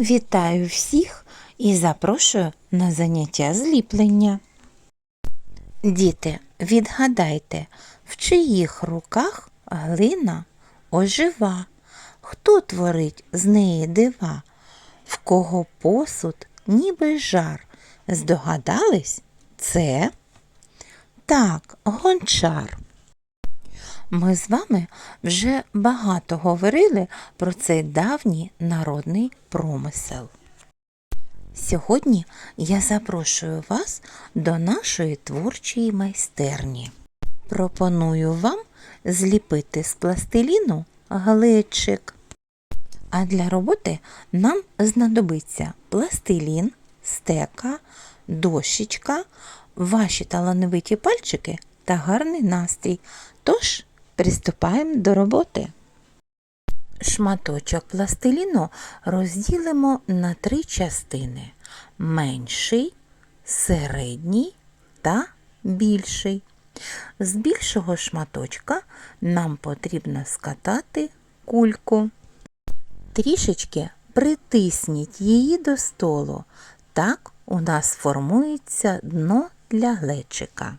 Вітаю всіх і запрошую на заняття зліплення. Діти, відгадайте, в чиїх руках глина ожива? Хто творить з неї дива? В кого посуд, ніби жар? Здогадались? Це? Так, гончар. Ми з вами вже багато говорили про цей давній народний промисел. Сьогодні я запрошую вас до нашої творчої майстерні. Пропоную вам зліпити з пластиліну глечик. А для роботи нам знадобиться пластилін, стека, дощечка, ваші талановиті пальчики та гарний настрій. Тож приступаємо до роботи. Шматочок пластиліну розділимо на три частини: менший, середній та більший. З більшого шматочка нам потрібно скатати кульку. Трішечки притисніть її до столу. Так у нас формується дно для глечика.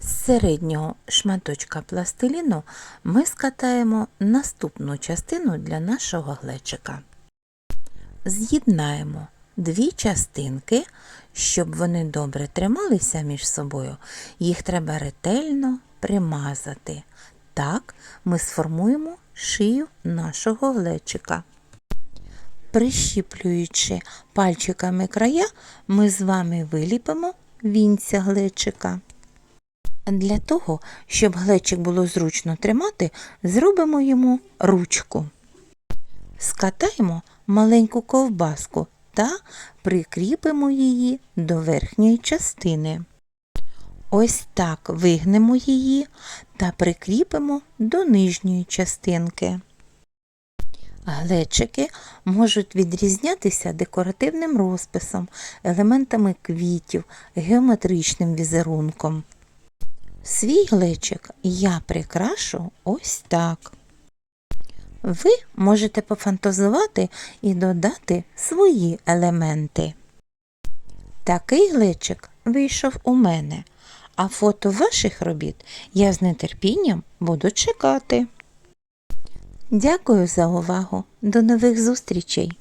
З середнього шматочка пластиліну ми скатаємо наступну частину для нашого глечика. З'єднаємо дві частинки, щоб вони добре трималися між собою, їх треба ретельно примазати. Так ми сформуємо шию нашого глечика. Прищіплюючи пальчиками края, ми з вами виліпимо вінця глечика. Для того, щоб глечик було зручно тримати, зробимо йому ручку. Скатаємо маленьку ковбаску та прикріпимо її до верхньої частини. Ось так вигнемо її та прикріпимо до нижньої частинки. Глечики можуть відрізнятися декоративним розписом, елементами квітів, геометричним візерунком. Свій глечик я прикрашу ось так. Ви можете пофантазувати і додати свої елементи. Такий глечик вийшов у мене, а фото ваших робіт я з нетерпінням буду чекати. Дякую за увагу. До нових зустрічей!